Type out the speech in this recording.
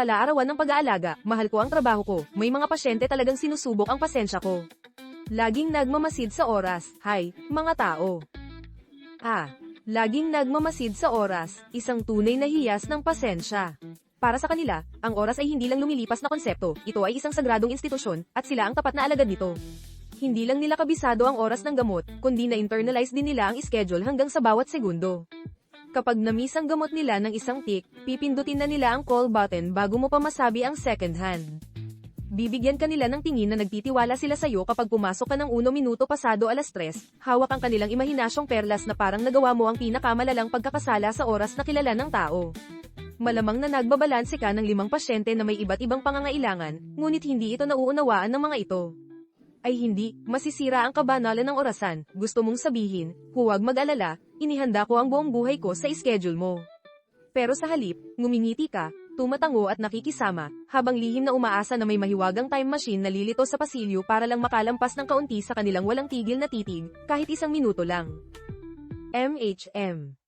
Tala-arawan ng pag-aalaga, mahal ko ang trabaho ko, may mga pasyente talagang sinusubok ang pasensya ko. Laging nagmamasid sa oras, hay, mga tao. Ah, laging nagmamasid sa oras, isang tunay na hiyas ng pasensya. Para sa kanila, ang oras ay hindi lang lumilipas na konsepto, ito ay isang sagradong institusyon, at sila ang tapat na alagad nito. Hindi lang nila kabisado ang oras ng gamot, kundi na-internalize din nila ang schedule hanggang sa bawat segundo. Kapag namiss ang gamot nila ng isang tick, pipindutin na nila ang call button bago mo pa masabi ang second hand. Bibigyan ka nila ng tingin na nagtitiwala sila sa'yo kapag pumasok ka ng uno minuto pasado alas 3, hawak ang kanilang imahinasyong perlas na parang nagawa mo ang pinakamalalang pagkakasala sa oras na kilala ng tao. Malamang na nagbabalanse ka ng limang pasyente na may iba't ibang pangangailangan, ngunit hindi ito nauunawaan ng mga ito. Ay hindi, masisira ang kabanalan ng orasan, gusto mong sabihin, huwag mag-alala, inihanda ko ang buong buhay ko sa schedule mo. Pero sa halip, ngumingiti ka, tumatango at nakikisama, habang lihim na umaasa na may mahiwagang time machine na lilito sa pasilyo para lang makalampas ng kaunti sa kanilang walang tigil na titig, kahit isang minuto lang. MHM